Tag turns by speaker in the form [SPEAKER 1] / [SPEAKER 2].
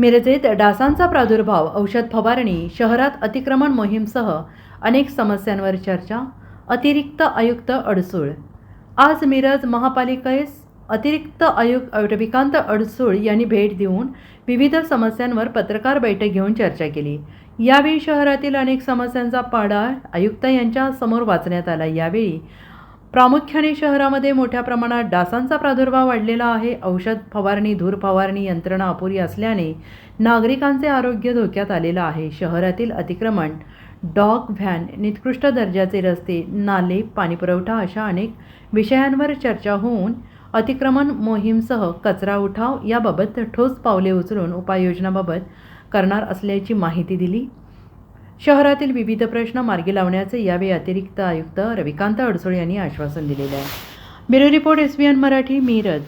[SPEAKER 1] मिरजेत डासांचा प्रादुर्भाव औषध फवारणी शहरात अतिक्रमण मोहीमसह अनेक समस्यांवर चर्चा अतिरिक्त आयुक्त अडसूळ. आज मिरज महापालिकेस अतिरिक्त आयुक्त रविकांत अडसूळ यांनी भेट देऊन विविध समस्यांवर पत्रकार बैठक घेऊन चर्चा केली. यावेळी शहरातील अनेक समस्यांचा पाडा आयुक्त यांच्या समोर वाचण्यात आला. यावेळी प्रामुख्याने शहरामध्ये मोठ्या प्रमाणात डासांचा प्रादुर्भाव वाढलेला आहे. औषध फवारणी धूर फवारणी यंत्रणा अपुरी असल्याने नागरिकांचे आरोग्य धोक्यात आलेलं आहे. शहरातील अतिक्रमण डॉग व्हॅन निकृष्ट दर्जाचे रस्ते नाले पाणीपुरवठा अशा अनेक विषयांवर चर्चा होऊन अतिक्रमण मोहीमसह कचरा उठाव याबाबत ठोस पावले उचलून उपाययोजनाबाबत करणार असल्याची माहिती दिली. शहरातील विविध प्रश्न मार्गी लावण्याचे यावेळी अतिरिक्त आयुक्त रविकांत अडसूळ यांनी आश्वासन दिलेले आहे. Bureau report S Marathi Miraj.